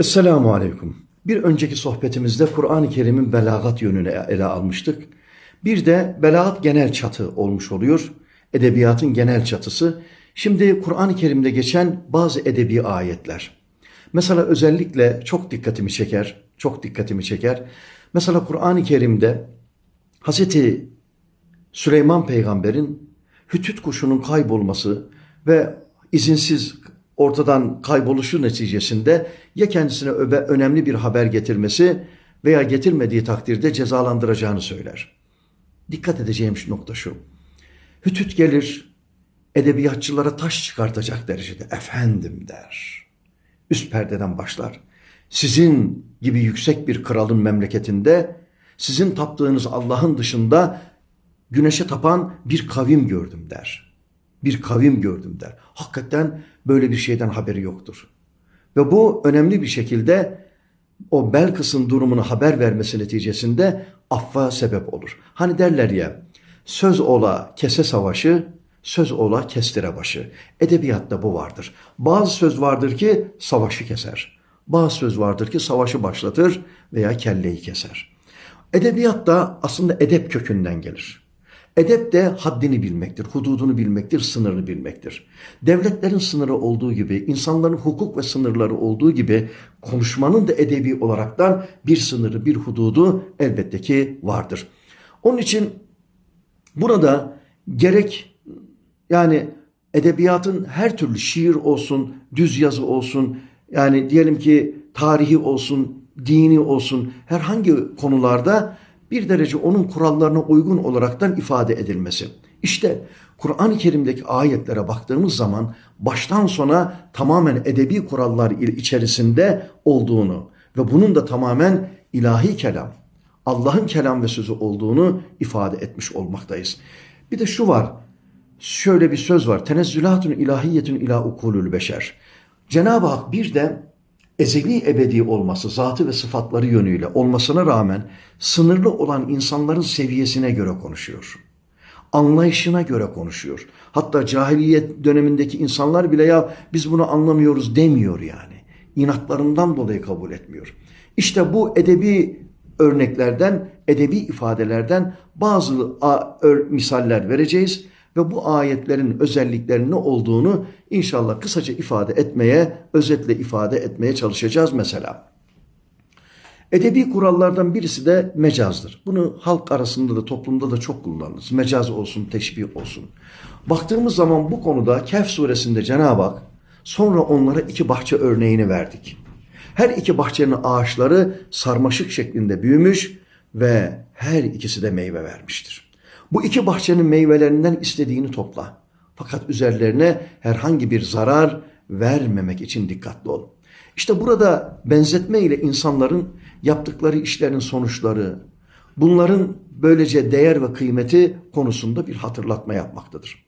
Esselamu Aleyküm. Bir önceki sohbetimizde Kur'an-ı Kerim'in belagat yönünü ele almıştık. Bir de belagat genel çatı olmuş oluyor. Edebiyatın genel çatısı. Şimdi Kur'an-ı Kerim'de geçen bazı edebi ayetler. Mesela özellikle çok dikkatimi çeker, çok dikkatimi çeker. Mesela Kur'an-ı Kerim'de Hazreti Süleyman peygamberin hütüt kuşunun kaybolması ve izinsiz ortadan kayboluşu neticesinde ya kendisine önemli bir haber getirmesi veya getirmediği takdirde cezalandıracağını söyler. Dikkat edeceğim şu nokta şu. Hütüt gelir, edebiyatçılara taş çıkartacak derecede efendim der. Üst perdeden başlar. Sizin gibi yüksek bir kralın memleketinde sizin taptığınız Allah'ın dışında güneşe tapan bir kavim gördüm der. Bir kavim gördüm der. Hakikaten böyle bir şeyden haberi yoktur. Ve bu önemli bir şekilde o Belkıs'ın durumunu haber vermesi neticesinde affa sebep olur. Hani derler ya söz ola kese savaşı, söz ola kestire başı. Edebiyatta bu vardır. Bazı söz vardır ki savaşı keser. Bazı söz vardır ki savaşı başlatır veya kelleyi keser. Edebiyat da aslında edep kökünden gelir. Edep de haddini bilmektir, hududunu bilmektir, sınırını bilmektir. Devletlerin sınırı olduğu gibi, insanların hukuk ve sınırları olduğu gibi konuşmanın da edebi olaraktan bir sınırı, bir hududu elbette ki vardır. Onun için burada gerek yani edebiyatın her türlü şiir olsun, düz yazı olsun, yani diyelim ki tarihi olsun, dini olsun herhangi konularda bir derece onun kurallarına uygun olaraktan ifade edilmesi. İşte Kur'an-ı Kerim'deki ayetlere baktığımız zaman baştan sona tamamen edebi kurallar içerisinde olduğunu ve bunun da tamamen ilahi kelam, Allah'ın kelam ve sözü olduğunu ifade etmiş olmaktayız. Bir de şu var, şöyle bir söz var. Tenezzülatun ilahiyetun ila ukulül beşer. Cenab-ı Hak bir de ezeli ebedi olması, zatı ve sıfatları yönüyle olmasına rağmen sınırlı olan insanların seviyesine göre konuşuyor. Anlayışına göre konuşuyor. Hatta cahiliyet dönemindeki insanlar bile ya biz bunu anlamıyoruz demiyor yani. İnatlarından dolayı kabul etmiyor. İşte bu edebi örneklerden, edebi ifadelerden bazı misaller vereceğiz ve bu ayetlerin özelliklerinin ne olduğunu inşallah kısaca ifade etmeye, özetle ifade etmeye çalışacağız mesela. Edebi kurallardan birisi de mecazdır. Bunu halk arasında da toplumda da çok kullanırız. Mecaz olsun, teşbih olsun. Baktığımız zaman bu konuda Kehf suresinde Cenab-ı Hak sonra onlara iki bahçe örneğini verdik. Her iki bahçenin ağaçları sarmaşık şeklinde büyümüş ve her ikisi de meyve vermiştir. Bu iki bahçenin meyvelerinden istediğini topla. Fakat üzerlerine herhangi bir zarar vermemek için dikkatli ol. İşte burada benzetme ile insanların yaptıkları işlerin sonuçları, bunların böylece değer ve kıymeti konusunda bir hatırlatma yapmaktadır.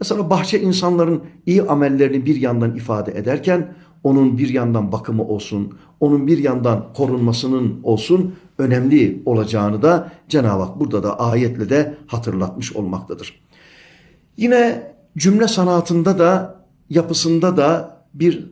Mesela bahçe insanların iyi amellerini bir yandan ifade ederken onun bir yandan bakımı olsun, onun bir yandan korunmasının olsun önemli olacağını da Cenab-ı Hak burada da ayetle de hatırlatmış olmaktadır. Yine cümle sanatında da yapısında da bir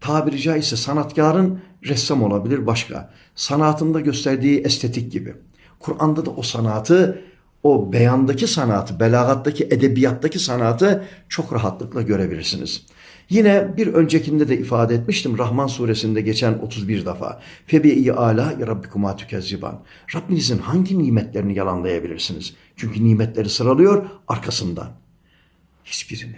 tabiri caizse sanatkarın ressam olabilir başka. Sanatında gösterdiği estetik gibi. Kur'an'da da o sanatı, o beyandaki sanatı, belagattaki, edebiyattaki sanatı çok rahatlıkla görebilirsiniz. Yine bir öncekinde de ifade etmiştim Rahman suresinde geçen 31 defa. Febi ala rabbikuma tükezziban. Rabbinizin hangi nimetlerini yalanlayabilirsiniz? Çünkü nimetleri sıralıyor arkasından. Hiçbirini.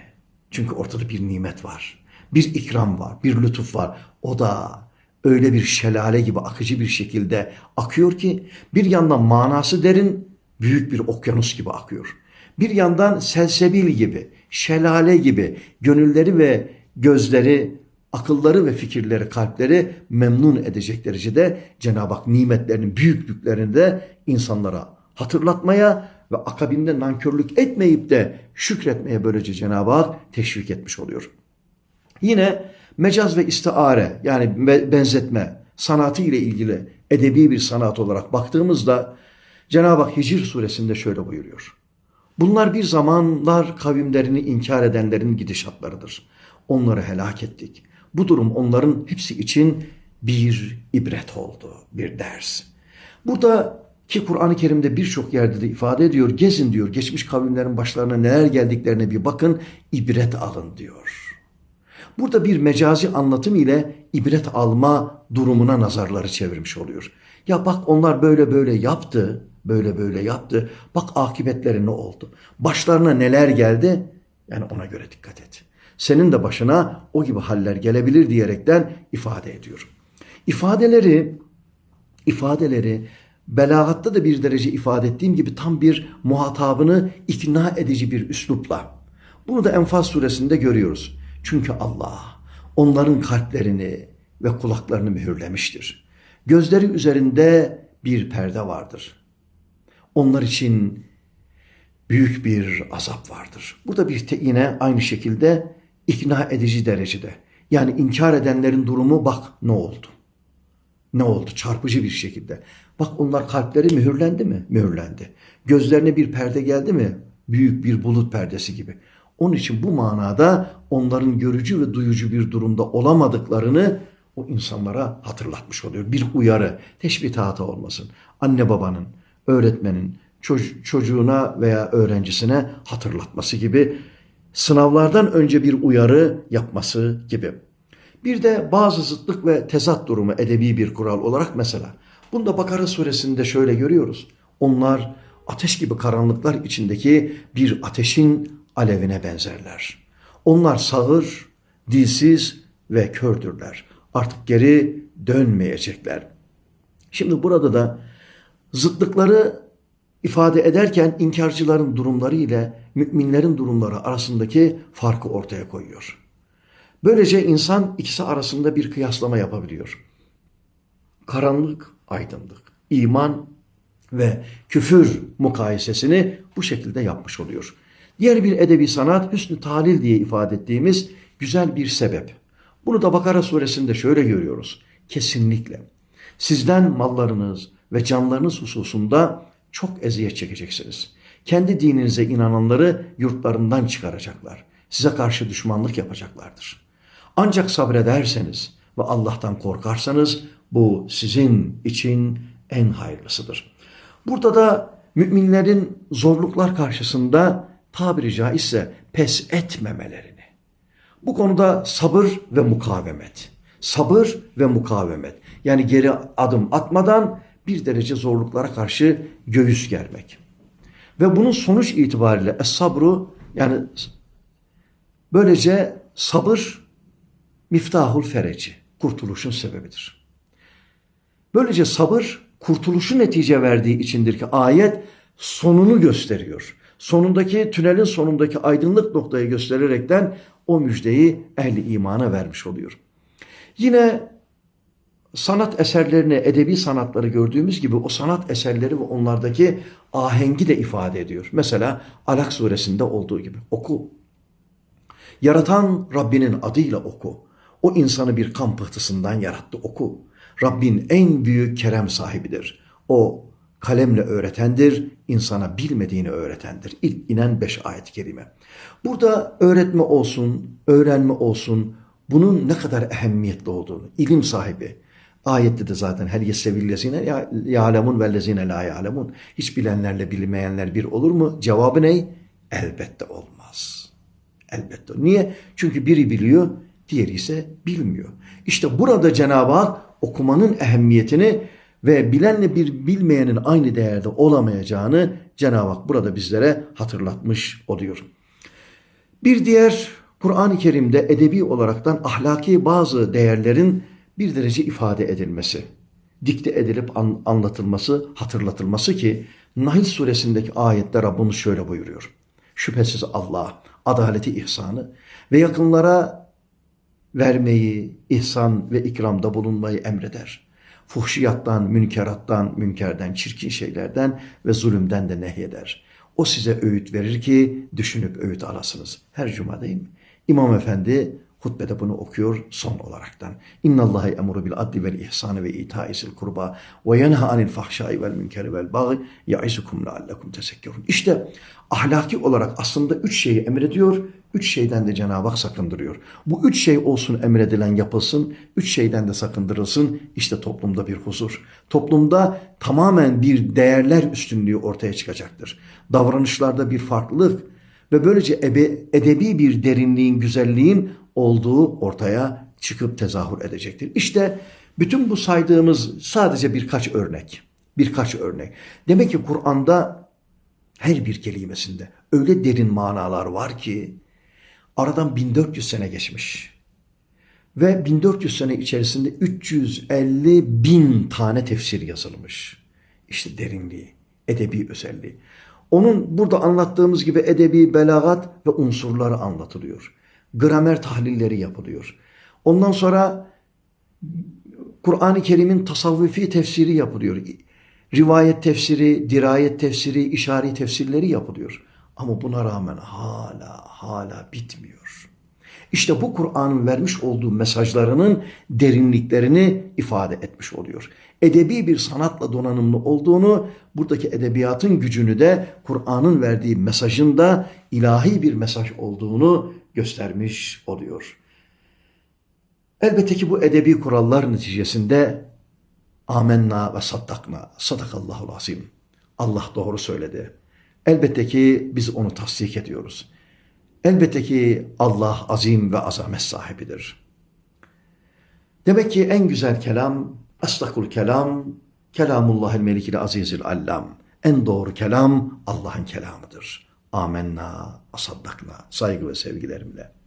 Çünkü ortada bir nimet var. Bir ikram var, bir lütuf var. O da öyle bir şelale gibi akıcı bir şekilde akıyor ki bir yandan manası derin, büyük bir okyanus gibi akıyor. Bir yandan selsebil gibi, şelale gibi gönülleri ve gözleri, akılları ve fikirleri, kalpleri memnun edecek derecede Cenab-ı Hak nimetlerinin büyüklüklerini de insanlara hatırlatmaya ve akabinde nankörlük etmeyip de şükretmeye böylece Cenab-ı Hak teşvik etmiş oluyor. Yine mecaz ve istiare yani benzetme sanatı ile ilgili edebi bir sanat olarak baktığımızda Cenab-ı Hak Hicr suresinde şöyle buyuruyor. Bunlar bir zamanlar kavimlerini inkar edenlerin gidişatlarıdır onları helak ettik. Bu durum onların hepsi için bir ibret oldu, bir ders. Burada ki Kur'an-ı Kerim'de birçok yerde de ifade ediyor. Gezin diyor. Geçmiş kavimlerin başlarına neler geldiklerine bir bakın. ibret alın diyor. Burada bir mecazi anlatım ile ibret alma durumuna nazarları çevirmiş oluyor. Ya bak onlar böyle böyle yaptı. Böyle böyle yaptı. Bak akıbetleri ne oldu? Başlarına neler geldi? Yani ona göre dikkat et. Senin de başına o gibi haller gelebilir diyerekten ifade ediyor. İfadeleri ifadeleri belagatta da bir derece ifade ettiğim gibi tam bir muhatabını ikna edici bir üslupla. Bunu da Enfal suresinde görüyoruz. Çünkü Allah onların kalplerini ve kulaklarını mühürlemiştir. Gözleri üzerinde bir perde vardır. Onlar için büyük bir azap vardır. Burada bir te yine aynı şekilde ikna edici derecede. Yani inkar edenlerin durumu bak ne oldu. Ne oldu? Çarpıcı bir şekilde. Bak onlar kalpleri mühürlendi mi? Mühürlendi. Gözlerine bir perde geldi mi? Büyük bir bulut perdesi gibi. Onun için bu manada onların görücü ve duyucu bir durumda olamadıklarını o insanlara hatırlatmış oluyor. Bir uyarı, teşbih hata olmasın. Anne babanın, öğretmenin çocuğuna veya öğrencisine hatırlatması gibi sınavlardan önce bir uyarı yapması gibi. Bir de bazı zıtlık ve tezat durumu edebi bir kural olarak mesela. Bunda Bakara suresinde şöyle görüyoruz. Onlar ateş gibi karanlıklar içindeki bir ateşin alevine benzerler. Onlar sağır, dilsiz ve kördürler. Artık geri dönmeyecekler. Şimdi burada da zıtlıkları ifade ederken inkarcıların durumları ile müminlerin durumları arasındaki farkı ortaya koyuyor. Böylece insan ikisi arasında bir kıyaslama yapabiliyor. Karanlık, aydınlık, iman ve küfür mukayesesini bu şekilde yapmış oluyor. Diğer bir edebi sanat hüsnü talil diye ifade ettiğimiz güzel bir sebep. Bunu da Bakara suresinde şöyle görüyoruz. Kesinlikle sizden mallarınız ve canlarınız hususunda çok eziyet çekeceksiniz. Kendi dininize inananları yurtlarından çıkaracaklar. Size karşı düşmanlık yapacaklardır. Ancak sabrederseniz ve Allah'tan korkarsanız bu sizin için en hayırlısıdır. Burada da müminlerin zorluklar karşısında tabiri caizse pes etmemelerini. Bu konuda sabır ve mukavemet. Sabır ve mukavemet. Yani geri adım atmadan bir derece zorluklara karşı göğüs germek. Ve bunun sonuç itibariyle es-sabru yani böylece sabır miftahul fereci, kurtuluşun sebebidir. Böylece sabır kurtuluşu netice verdiği içindir ki ayet sonunu gösteriyor. Sonundaki tünelin sonundaki aydınlık noktayı göstererekten o müjdeyi ehli imana vermiş oluyor. Yine sanat eserlerini, edebi sanatları gördüğümüz gibi o sanat eserleri ve onlardaki ahengi de ifade ediyor. Mesela Alak suresinde olduğu gibi oku. Yaratan Rabbinin adıyla oku. O insanı bir kan pıhtısından yarattı oku. Rabbin en büyük kerem sahibidir. O kalemle öğretendir, insana bilmediğini öğretendir. İlk inen beş ayet-i kerime. Burada öğretme olsun, öğrenme olsun, bunun ne kadar ehemmiyetli olduğunu, ilim sahibi, Ayette de zaten her yesevillezine ya'lemun vellezine la ya'lemun. Hiç bilenlerle bilmeyenler bir olur mu? Cevabı ne? Elbette olmaz. Elbette. Niye? Çünkü biri biliyor, diğeri ise bilmiyor. İşte burada Cenab-ı Hak okumanın ehemmiyetini ve bilenle bir bilmeyenin aynı değerde olamayacağını Cenab-ı Hak burada bizlere hatırlatmış oluyor. Bir diğer Kur'an-ı Kerim'de edebi olaraktan ahlaki bazı değerlerin bir derece ifade edilmesi, dikte edilip an, anlatılması, hatırlatılması ki Nahl suresindeki ayette Rabbimiz şöyle buyuruyor. Şüphesiz Allah adaleti ihsanı ve yakınlara vermeyi, ihsan ve ikramda bulunmayı emreder. Fuhşiyattan, münkerattan, münkerden, çirkin şeylerden ve zulümden de nehyeder. O size öğüt verir ki düşünüp öğüt alasınız. Her cuma değil mi? İmam Efendi Hutbede bunu okuyor son olaraktan. İnna Allaha emuru bil adli vel ihsani ve itaisil kurba ve yenha anil fahşai vel münkeri vel bagı yaizukum leallekum tesekkerun. İşte ahlaki olarak aslında üç şeyi emrediyor, üç şeyden de Cenab-ı Hak sakındırıyor. Bu üç şey olsun emredilen yapılsın, üç şeyden de sakındırılsın. İşte toplumda bir huzur. Toplumda tamamen bir değerler üstünlüğü ortaya çıkacaktır. Davranışlarda bir farklılık ve böylece ebe, edebi bir derinliğin, güzelliğin olduğu ortaya çıkıp tezahür edecektir. İşte bütün bu saydığımız sadece birkaç örnek. Birkaç örnek. Demek ki Kur'an'da her bir kelimesinde öyle derin manalar var ki aradan 1400 sene geçmiş. Ve 1400 sene içerisinde 350 bin tane tefsir yazılmış. İşte derinliği, edebi özelliği. Onun burada anlattığımız gibi edebi belagat ve unsurları anlatılıyor. Gramer tahlilleri yapılıyor. Ondan sonra Kur'an-ı Kerim'in tasavvufi tefsiri yapılıyor. Rivayet tefsiri, dirayet tefsiri, işari tefsirleri yapılıyor. Ama buna rağmen hala hala bitmiyor. İşte bu Kur'an'ın vermiş olduğu mesajlarının derinliklerini ifade etmiş oluyor. Edebi bir sanatla donanımlı olduğunu, buradaki edebiyatın gücünü de Kur'an'ın verdiği mesajın da ilahi bir mesaj olduğunu göstermiş oluyor. Elbette ki bu edebi kurallar neticesinde amenna ve saddakna, sadakallahul azim. Allah doğru söyledi. Elbette ki biz onu tasdik ediyoruz. Elbette ki Allah azim ve azamet sahibidir. Demek ki en güzel kelam, asdakul kelam, kelamullahil melikil azizil allam. En doğru kelam Allah'ın kelamıdır. Amenna, asaddakna, saygı ve sevgilerimle.